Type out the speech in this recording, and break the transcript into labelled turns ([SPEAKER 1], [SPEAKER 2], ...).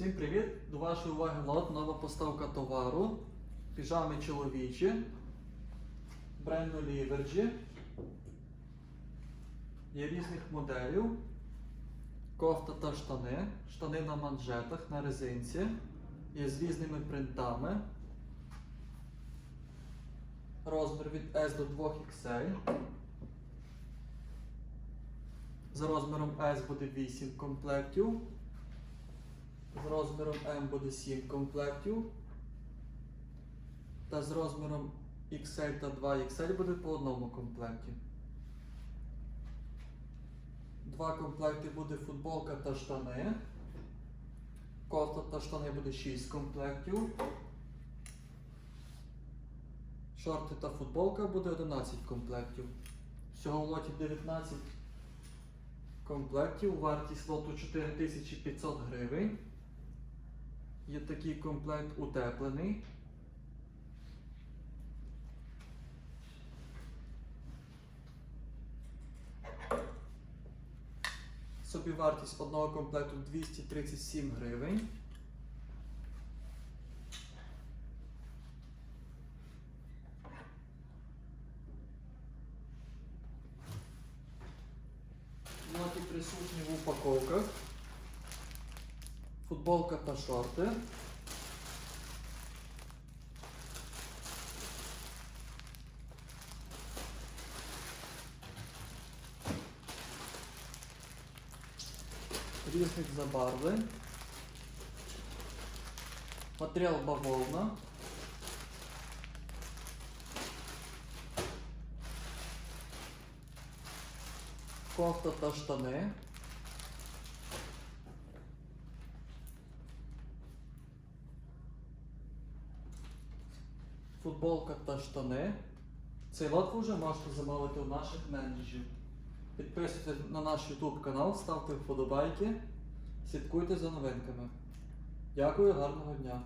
[SPEAKER 1] Всім привіт! До вашої уваги лот, нова поставка товару. Піжами чоловічі. Бренду Ліверджі. Є різних моделів. Кофта та штани. Штани на манжетах, на резинці. Є з різними принтами. Розмір від S до 2XL. За розміром S буде 8 комплектів. Розміром М буде 7 комплектів. Та з розміром XL та 2XL буде по одному комплекті. Два комплекти буде футболка та штани. Кофта та штани буде 6 комплектів. Шорти та футболка буде 11 комплектів. Всього в лоті 19 комплектів. Вартість лоту 4500 гривень. Є такий комплект утеплений. Собівартість одного комплекту 237 гривень. Ноти присутні в упаковках. Футболка та шорти. Різних забарвлень. Матеріал бавовна. Кофта та штани. Футболка та штани. Цей лот вже можете замовити у наших менеджерів. Підписуйтесь на наш YouTube канал, ставте вподобайки, слідкуйте за новинками. Дякую, гарного дня!